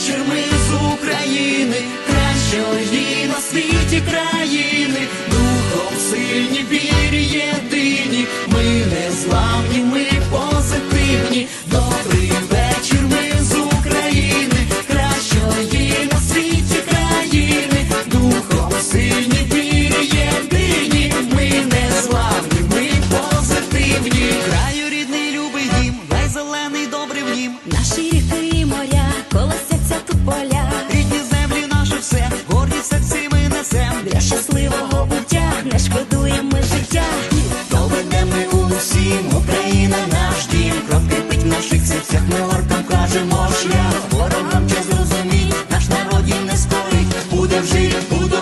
вечір ми з України, кращої на світі країни, духом сильні вірі єдині, ми не славні, ми позитивні, добрий вечір ми з України, кращої на світі країни, духом сильні вірі єдині, ми не зламні, ми позитивні, краю рідний любий дім, най зелений добрий нім. дім, Україна наш дім, кров кипить в наших серцях, ми гортом кажемо шлях, ворогам час зрозуміть, наш народ їм не спорить, буде вже, буде.